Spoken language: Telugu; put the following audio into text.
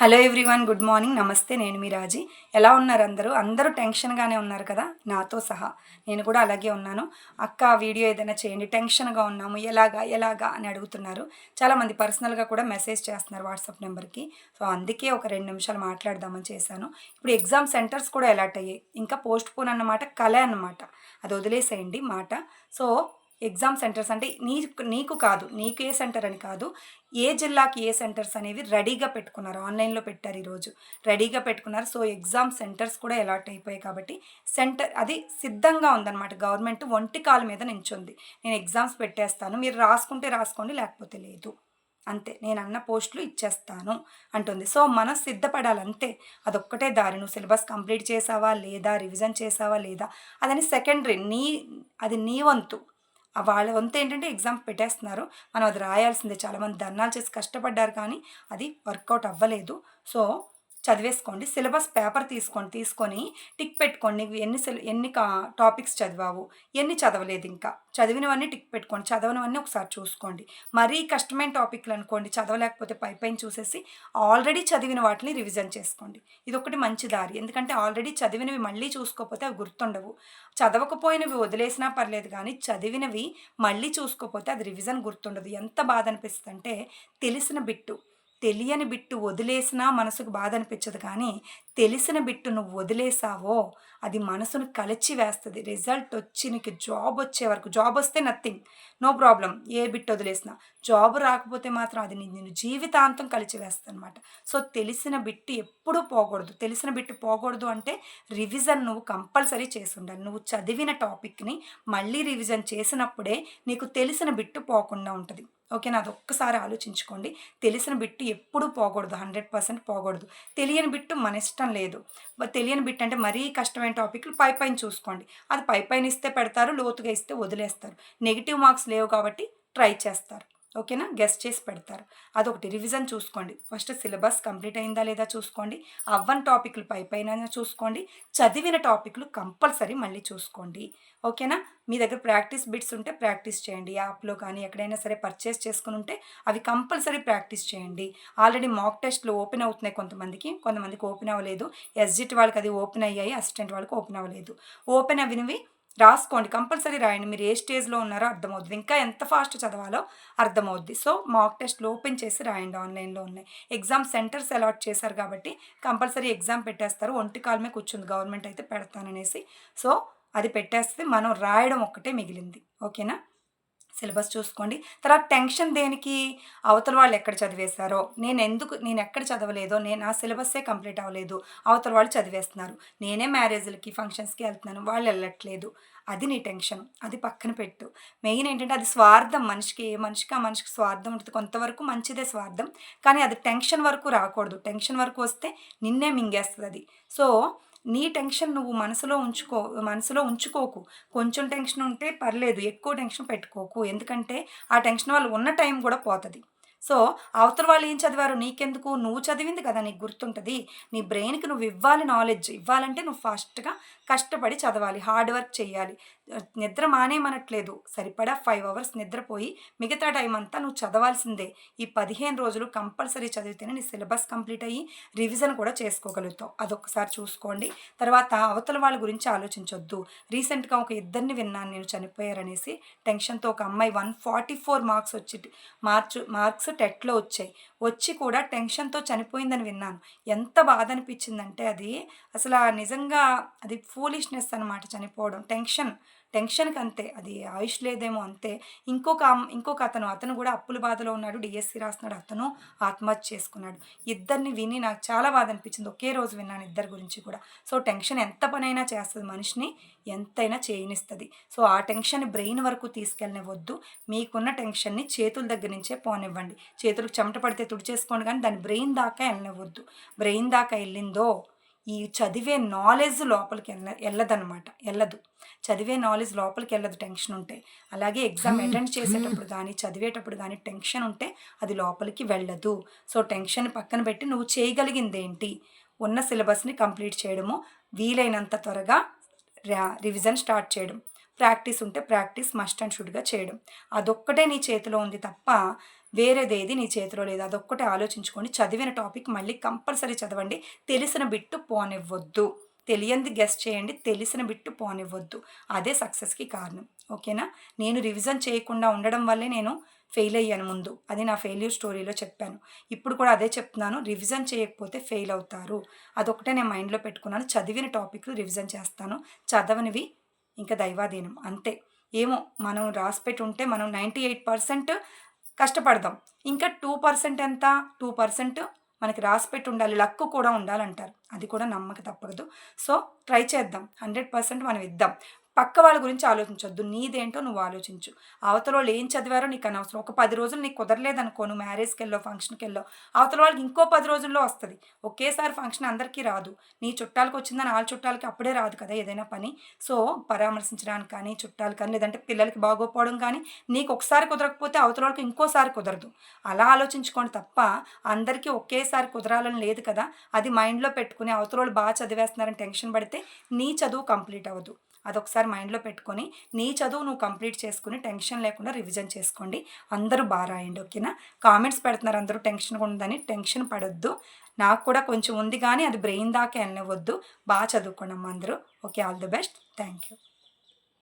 Hello everyone good morning. నమస్తే నేను మీ రాజీ. ఎలా ఉన్నారు అందరూ? అందరూ టెన్షన్గానే ఉన్నారు కదా? నాతో సహా. నేను కూడా అలాగే ఉన్నాను. అక్క వీడియో ఏదైనా చేయండి టెన్షన్గా ఉన్నాము. ఎలాగా ఎలాగా అని అడుగుతున్నారు. చాలామంది పర్సనల్గా కూడా మెసేజ్ చేస్తున్నారు వాట్సాప్ నెంబర్కి. సో అందుకే ఒక రెండు నిమిషాలు మాట్లాడదామని చేశాను. ఇప్పుడు ఎగ్జామ్ సెంటర్స్ కూడా ఎలాట్ అయ్యాయి. ఇంకా పోస్ట్ పోన్ అన్నమాట కళ అన్నమాట. అది వదిలేసేయండి మాట. సో ఎగ్జామ్ సెంటర్స్ అంటే నీకు నీకు కాదు నీకు ఏ సెంటర్ అని కాదు ఏ జిల్లాకి ఏ సెంటర్స్ అనేవి రెడీగా పెట్టుకున్నారు ఆన్లైన్లో పెట్టారు ఈరోజు. రెడీగా పెట్టుకున్నారు. సో ఎగ్జామ్ సెంటర్స్ కూడా అలాట్ అయిపోయాయి కాబట్టి సెంటర్ అది సిద్ధంగా ఉందన్నమాట. గవర్నమెంట్ ఒంటి కాలు మీద నించుంది. నేను ఎగ్జామ్స్ పెట్టేస్తాను మీరు రాసుకుంటే రాసుకోండి లేకపోతే లేదు. అంతే నేను అన్న పోస్టులు ఇచ్చేస్తాను అంటుంది. సో మనం సిద్ధపడాలి అంతే. అదొక్కటే దారి. నువ్వు సిలబస్ కంప్లీట్ చేసావా లేదా? రివిజన్ చేసావా లేదా? అదని సెకండరీ నీ అది నీ వంతు. వాళ్ళ వంతు ఏంటంటే ఎగ్జామ్ పెట్టేస్తున్నారు. మనం అది రాయాల్సిందే. చాలామంది ధర్నాలు చేసి కష్టపడ్డారు కానీ అది వర్కౌట్ అవ్వలేదు. సో చదివేసుకోండి. సిలబస్ పేపర్ తీసుకోండి. తీసుకొని టిక్ పెట్టుకోండి. నీకు ఎన్ని సిల ఎన్ని కా టాపిక్స్ చదివావు? ఎన్ని చదవలేదు ఇంకా? చదివినవన్నీ టిక్ పెట్టుకోండి. చదవనవన్నీ ఒకసారి చూసుకోండి. మరీ కష్టమైన టాపిక్లు అనుకోండి. చదవలేకపోతే పై పైన చూసేసి ఆల్రెడీ చదివిన వాటిని రివిజన్ చేసుకోండి. ఇది ఒకటి మంచి దారి. ఎందుకంటే ఆల్రెడీ చదివినవి మళ్ళీ చూసుకోకపోతే అవి గుర్తుండవు. చదవకపోయినవి వదిలేసినా పర్లేదు కానీ చదివినవి మళ్ళీ చూసుకోకపోతే అది రివిజన్ గుర్తుండదు. ఎంత బాధ అనిపిస్తుంది అంటే తెలిసిన బిట్టు. తెలియని బిట్టు వదిలేసినా మనసుకు బాధ అనిపించదు కానీ తెలిసిన బిట్టు నువ్వు వదిలేసావో అది మనసును కలిచి వేస్తుంది. రిజల్ట్ వచ్చి నీకు జాబ్ వచ్చే వరకు జాబ్ వస్తే నథింగ్ నో ప్రాబ్లం ఏ బిట్ వదిలేసినా. జాబ్ రాకపోతే మాత్రం అది నేను జీవితాంతం కలిచి వేస్తుంది అనమాట సో తెలిసిన బిట్టు ఎప్పుడూ పోకూడదు. తెలిసిన బిట్టు పోకూడదు అంటే రివిజన్ నువ్వు కంపల్సరీ చేసి ఉండాలి నువ్వు చదివిన టాపిక్ని మళ్ళీ రివిజన్ చేసినప్పుడే నీకు తెలిసిన బిట్టు పోకుండా ఉంటుంది. ఓకేనా అది ఒక్కసారి ఆలోచించుకోండి. తెలిసిన బిట్టు ఎప్పుడూ పోకూడదు హండ్రెడ్ పర్సెంట్ పోకూడదు. తెలియని బిట్టు మన ఇష్టం లేదు. తెలియని బిట్ అంటే మరీ కష్టమైన టాపిక్లు పై పైన చూసుకోండి. అది పై పైన ఇస్తే పెడతారు లోతుగా ఇస్తే వదిలేస్తారు. నెగిటివ్ మార్క్స్ లేవు కాబట్టి ట్రై చేస్తారు. ఓకేనా? గెస్ట్ చేసి పెడతారు. అదొకటి. రివిజన్ చూసుకోండి. ఫస్ట్ సిలబస్ కంప్లీట్ అయిందా లేదా చూసుకోండి. అవ్వని టాపిక్లు పై పైన చూసుకోండి. చదివిన టాపిక్లు కంపల్సరీ మళ్ళీ చూసుకోండి. ఓకేనా? మీ దగ్గర ప్రాక్టీస్ బిట్స్ ఉంటే ప్రాక్టీస్ చేయండి. యాప్లో కానీ ఎక్కడైనా సరే పర్చేస్ చేసుకుని ఉంటే అవి కంపల్సరీ ప్రాక్టీస్ చేయండి. ఆల్రెడీ మాక్ టెస్ట్లు ఓపెన్ అవుతున్నాయి కొంతమందికి. కొంతమందికి ఓపెన్ అవ్వలేదు. ఎస్జిట్ వాళ్ళకి అది ఓపెన్ అయ్యాయి. అసిస్టెంట్ వాళ్ళకి ఓపెన్ అవ్వలేదు. ఓపెన్ అవినవి రాసుకోండి కంపల్సరీ రాయండి. మీరు ఏ స్టేజ్లో ఉన్నారో అర్థమవుతుంది ఇంకా ఎంత ఫాస్ట్ చదవాలో అర్థమవుద్ది. సో మాక్ టెస్ట్లు ఓపెన్ చేసి రాయండి ఆన్లైన్లో ఉన్నాయి. ఎగ్జామ్ సెంటర్స్ అలాట్ చేశారు కాబట్టి కంపల్సరీ ఎగ్జామ్ పెట్టేస్తారు. ఒంటి కాలమే కూర్చుంది గవర్నమెంట్ అయితే పెడతాననేసి. సో అది పెట్టేస్తే మనం రాయడం ఒక్కటే మిగిలింది. ఓకేనా? సిలబస్ చూసుకోండి. తర్వాత టెన్షన్ దేనికి? అవతల వాళ్ళు ఎక్కడ చదివేశారో? నేను ఎందుకు నేను ఎక్కడ చదవలేదో? నేను ఆ సిలబస్సే కంప్లీట్ అవ్వలేదు. అవతల వాళ్ళు చదివేస్తున్నారు. నేనే మ్యారేజ్లకి ఫంక్షన్స్కి వెళ్తున్నాను. వాళ్ళు వెళ్ళట్లేదు. అది నీ టెన్షన్. అది పక్కన పెట్టు. మెయిన్ ఏంటంటే అది స్వార్థం. మనిషికి ఏ మనిషికి ఆ మనిషికి స్వార్థం ఉంటుంది. కొంతవరకు మంచిదే స్వార్థం. కానీ అది టెన్షన్ వరకు రాకూడదు. టెన్షన్ వరకు వస్తే నిన్నే మింగేస్తుంది అది. సో నీ టెన్షన్ నువ్వు మనసులో ఉంచుకో మనసులో ఉంచుకోకు. కొంచెం టెన్షన్ ఉంటే పర్లేదు ఎక్కువ టెన్షన్ పెట్టుకోకు. ఎందుకంటే ఆ టెన్షన్ వల్ల ఉన్న టైం కూడా పోతుంది. సో అవతల వాళ్ళు ఏం చదివారు నీకెందుకు? నువ్వు చదివింది కదా నీకు గుర్తుంటుంది. నీ బ్రెయిన్కి నువ్వు ఇవ్వాలి నాలెడ్జ్. ఇవ్వాలంటే నువ్వు ఫాస్ట్గా కష్టపడి చదవాలి. హార్డ్ వర్క్ చేయాలి. నిద్ర మానేమనట్లేదు. సరిపడా ఫైవ్ అవర్స్ నిద్రపోయి మిగతా టైం అంతా నువ్వు చదవాల్సిందే. ఈ పదిహేను రోజులు కంపల్సరీ చదివితేనే నీ సిలబస్ కంప్లీట్ అయ్యి రివిజన్ కూడా చేసుకోగలుగుతావు. అదొకసారి చూసుకోండి. తర్వాత అవతల వాళ్ళ గురించి ఆలోచించొద్దు. రీసెంట్గా ఒక ఇద్దరిని విన్నాను నేను చనిపోయారనేసి. టెన్షన్తో ఒక అమ్మాయి వన్ ఫార్టీ ఫోర్ మార్క్స్ వచ్చి మార్చు మార్క్స్ టెట్లో వచ్చాయి. వచ్చి కూడా టెన్షన్తో చనిపోయిందని విన్నాను. ఎంత బాధ అనిపించిందంటే అది అసలు ఆ నిజంగా అది ఫూలిష్నెస్ అనమాట చనిపోవడం. టెన్షన్. టెన్షన్కి అంతే అది ఆయుష్ లేదేమో అంతే. ఇంకొక ఇంకొక అతను అతను కూడా అప్పుల బాధలో ఉన్నాడు. డిఎస్సి రాస్తున్నాడు. అతను ఆత్మహత్య చేసుకున్నాడు. ఇద్దరిని విని నాకు చాలా బాధ అనిపించింది. ఒకే రోజు విన్నాను ఇద్దరి గురించి కూడా. సో టెన్షన్ ఎంత పనైనా చేస్తుంది మనిషిని ఎంతైనా చేయనిస్తుంది. సో ఆ టెన్షన్ బ్రెయిన్ వరకు తీసుకెళ్ళనివ్వద్దు. మీకున్న టెన్షన్ని చేతుల దగ్గర నుంచే పోనివ్వండి. చేతులకు చెమట పడితే తుడిచేసుకోండి కానీ దాని బ్రెయిన్ దాకా వెళ్ళనివ్వద్దు. బ్రెయిన్ దాకా వెళ్ళిందో ఈ చదివే నాలెడ్జ్ లోపలికి వెళ్ళ వెళ్ళదన్నమాట వెళ్ళదు చదివే నాలెడ్జ్ లోపలికి వెళ్ళదు టెన్షన్ ఉంటే. అలాగే ఎగ్జామ్ అటెండ్ చేసేటప్పుడు కానీ చదివేటప్పుడు కానీ టెన్షన్ ఉంటే అది లోపలికి వెళ్ళదు. సో టెన్షన్ పక్కన పెట్టి నువ్వు చేయగలిగింది ఏంటి ఉన్న సిలబస్ని కంప్లీట్ చేయడము వీలైనంత త్వరగా రివిజన్ స్టార్ట్ చేయడం. ప్రాక్టీస్ ఉంటే ప్రాక్టీస్ మస్ట్ అండ్ షుడ్గా చేయడం. అదొక్కటే నీ చేతిలో ఉంది తప్ప వేరేదేది నీ చేతిలో లేదు. అదొక్కటే ఆలోచించుకోండి. చదివిన టాపిక్ మళ్ళీ కంపల్సరీ చదవండి. తెలిసిన బిట్టు పోనివ్వద్దు. తెలియంది గెస్ట్ చేయండి. తెలిసిన బిట్టు పోనివ్వద్దు. అదే సక్సెస్కి కారణం. ఓకేనా? నేను రివిజన్ చేయకుండా ఉండడం వల్లే నేను ఫెయిల్ అయ్యాను ముందు. అది నా ఫెయిల్యూర్ స్టోరీలో చెప్పాను. ఇప్పుడు కూడా అదే చెప్తున్నాను. రివిజన్ చేయకపోతే ఫెయిల్ అవుతారు. అదొకటే నేను మైండ్లో పెట్టుకున్నాను. చదివిన టాపిక్లు రివిజన్ చేస్తాను. చదవనివి ఇంకా దైవాధీనం. అంతే. ఏమో మనం రాసిపెట్టి ఉంటే మనం నైంటీ ఎయిట్ పర్సెంట్ కష్టపడదాం. ఇంకా టూ పర్సెంట్ ఎంత? టూ పర్సెంట్ మనకి రాసిపెట్టి ఉండాలి. లక్కు కూడా ఉండాలంటారు. అది కూడా నమ్మక తప్పదు. సో ట్రై చేద్దాం. హండ్రెడ్ పర్సెంట్ మనం ఇద్దాం. పక్క వాళ్ళ గురించి ఆలోచించొద్దు. నీదేంటో నువ్వు ఆలోచించు. అవతల వాళ్ళు ఏం చదివారో నీకు అనవసరం. ఒక పది రోజులు నీకు కుదరలేదనుకో నువ్వు మ్యారేజ్కి వెళ్ళో ఫంక్షన్కి వెళ్ళో అవతల వాళ్ళకి ఇంకో పది రోజుల్లో వస్తుంది. ఒకేసారి ఫంక్షన్ అందరికీ రాదు. నీ చుట్టాలకు వచ్చిందని వాళ్ళ చుట్టాలకి అప్పుడే రాదు కదా ఏదైనా పని. సో పరామర్శించడానికి కానీ చుట్టాలు కానీ లేదంటే పిల్లలకి బాగోపోవడం కానీ నీకు ఒకసారి కుదరకపోతే అవతల వాళ్ళకి ఇంకోసారి కుదరదు. అలా ఆలోచించుకోండి తప్ప అందరికీ ఒకేసారి కుదరాలని లేదు కదా. అది మైండ్లో పెట్టుకుని అవతల వాళ్ళు బాగా చదివేస్తున్నారని టెన్షన్ పడితే నీ చదువు కంప్లీట్ అవ్వదు. అదొకసారి మైండ్లో పెట్టుకొని నీ చదువు నువ్వు కంప్లీట్ చేసుకుని టెన్షన్ లేకుండా రివిజన్ చేసుకోండి. అందరూ బాగా రాయండి ఓకేనా కామెంట్స్ పెడుతున్నారు అందరూ టెన్షన్ ఉందని టెన్షన్ పడొద్దు. నాకు కూడా కొంచెం ఉంది కానీ అది బ్రెయిన్ దాకా వెళ్ళవద్దు బాగా చదువుకోండి అమ్మ అందరూ. Okay all the best thank you